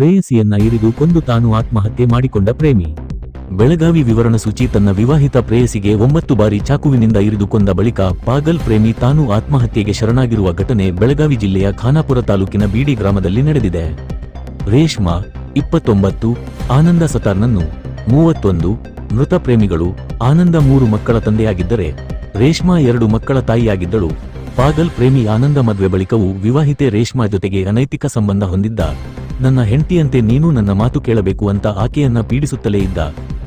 ಪ್ರೇಯಸಿಯನ್ನ ಇರಿದು ಕೊಂದು ತಾನು ಆತ್ಮಹತ್ಯೆ ಮಾಡಿಕೊಂಡ ಪ್ರೇಮಿ. ಬೆಳಗಾವಿ ವಿವರಣ ಸೂಚಿ ತನ್ನ ವಿವಾಹಿತ ಪ್ರೇಯಸಿಗೆ ಒಂಬತ್ತು ಬಾರಿ ಚಾಕುವಿನಿಂದ ಇರಿದು ಕೊಂದ ಬಳಿಕ ಪಾಗಲ್ ಪ್ರೇಮಿ ತಾನು ಆತ್ಮಹತ್ಯೆಗೆ ಶರಣಾಗಿರುವ ಘಟನೆ ಬೆಳಗಾವಿ ಜಿಲ್ಲೆಯ ಖಾನಾಪುರ ತಾಲೂಕಿನ ಬೀಡಿ ಗ್ರಾಮದಲ್ಲಿ ನಡೆದಿದೆ. ರೇಷ್ಮಾ, ಇಪ್ಪತ್ತೊಂಬತ್ತು, ಆನಂದ ಸತಾರ್ನನ್ನು ಮೂವತ್ತೊಂದು, ಮೃತ ಪ್ರೇಮಿಗಳು, ಆನಂದ ಮೂರು ಮಕ್ಕಳ ತಂದೆಯಾಗಿದ್ದರೆ ರೇಷ್ಮಾ ಎರಡು ಮಕ್ಕಳ ತಾಯಿಯಾಗಿದ್ದಳು. ಪಾಗಲ್ ಪ್ರೇಮಿ ಆನಂದ ಮದುವೆ ಬಳಿಕವೂ ವಿವಾಹಿತೆ ರೇಷ್ಮಾ ಜೊತೆಗೆ ಅನೈತಿಕ ಸಂಬಂಧ ಹೊಂದಿದ್ದ ನನ್ನ ಹೆಂಡತಿಯಂತೆ ನೀನು ನನ್ನ ಮಾತು ಕೇಳಬೇಕು ಅಂತ ಆಕೆಯನ್ನ ಪೀಡಿಸುತ್ತಲೇ ಇದ್ದ.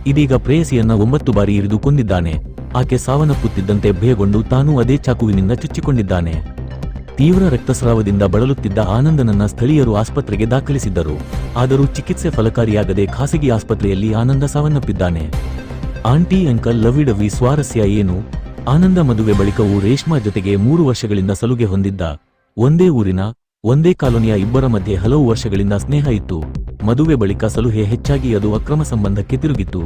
ಇದೀಗ ಪ್ರೇಯಸಿಯನ್ನ ಒಂಬತ್ತು ಬಾರಿ ಇರಿದು ಕೊಂದಿದ್ದಾನೆ. ಆಕೆ ಸಾವನ್ನಪ್ಪುತ್ತಿದ್ದಂತೆ ಭಯಗೊಂಡು ತಾನೂ ಅದೇ ಚಾಕುವಿನಿಂದ ಚುಚ್ಚಿಕೊಂಡಿದ್ದಾನೆ. ತೀವ್ರ ರಕ್ತಸ್ರಾವದಿಂದ ಬಳಲುತ್ತಿದ್ದ ಆನಂದನನ್ನ ಸ್ಥಳೀಯರು ಆಸ್ಪತ್ರೆಗೆ ದಾಖಲಿಸಿದ್ದರು. ಆದರೂ ಚಿಕಿತ್ಸೆ ಫಲಕಾರಿಯಾಗದೆ ಖಾಸಗಿ ಆಸ್ಪತ್ರೆಯಲ್ಲಿ ಆನಂದ ಸಾವನ್ನಪ್ಪಿದ್ದಾನೆ. ಆಂಟಿ, ಅಂಕಲ್ ಲವಿಡವಿ ಸ್ವಾರಸ್ಯ ಏನು? ಆನಂದ ಮದುವೆ ಬಳಿಕವೂ ರೇಷ್ಮಾ ಜೊತೆಗೆ ಮೂರು ವರ್ಷಗಳಿಂದ ಸಲುಗೆ ಹೊಂದಿದ್ದ. ಒಂದೇ ಊರಿನ ಒಂದೇ ಕಾಲೋನಿಯ ಇಬ್ಬರ ಮಧ್ಯೆ ಹಲವು ವರ್ಷಗಳಿಂದ ಸ್ನೇಹ ಇತ್ತು. ಮದುವೆ ಬಳಿಕ ಸಲುಹೆ ಹೆಚ್ಚಾಗಿ ಅದು ಅಕ್ರಮ ಸಂಬಂಧಕ್ಕೆ ತಿರುಗಿತ್ತು.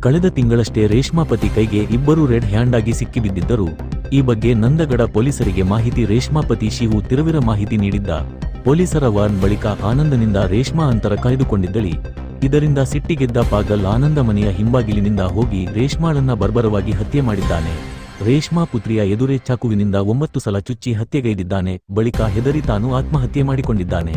ಕಳೆದ ತಿಂಗಳಷ್ಟೇ ರೇಷ್ಮಾ ಪತಿ ಕೈಗೆ ಇಬ್ಬರು ರೆಡ್ ಹ್ಯಾಂಡ್ ಆಗಿ ಸಿಕ್ಕಿಬಿದ್ದಿದ್ದರು. ಈ ಬಗ್ಗೆ ನಂದಗಡ ಪೊಲೀಸರಿಗೆ ಮಾಹಿತಿ ರೇಷ್ಮಾ ಪತಿ ಶಿವು ತಿರುವಿರ ಮಾಹಿತಿ ನೀಡಿದ್ದ. ಪೊಲೀಸರ ವಾರ್ನ್ ಬಳಿಕ ಆನಂದನಿಂದ ರೇಷ್ಮಾ ಅಂತರ ಕಾಯ್ದುಕೊಂಡಿದ್ದಳಿ. ಇದರಿಂದ ಸಿಟ್ಟಿಗೆದ್ದ ಪಾಗಲ್ ಆನಂದ ಮನೆಯ ಹಿಂಬಾಗಿಲಿನಿಂದ ಹೋಗಿ ರೇಷ್ಮಾಳನ್ನ ಬರ್ಬರವಾಗಿ ಹತ್ಯೆ ಮಾಡಿದ್ದಾನೆ. ರೇಷ್ಮಾ ಪುತ್ರಿಯ ಎದುರೇ ಚಾಕುವಿನಿಂದ ಒಂಬತ್ತು ಸಲ ಚುಚ್ಚಿ ಹತ್ಯೆಗೈದಿದ್ದಾನೆ ಬಳಿಕ ಹೆದರಿ ತಾನು ಆತ್ಮಹತ್ಯೆ ಮಾಡಿಕೊಂಡಿದ್ದಾನೆ.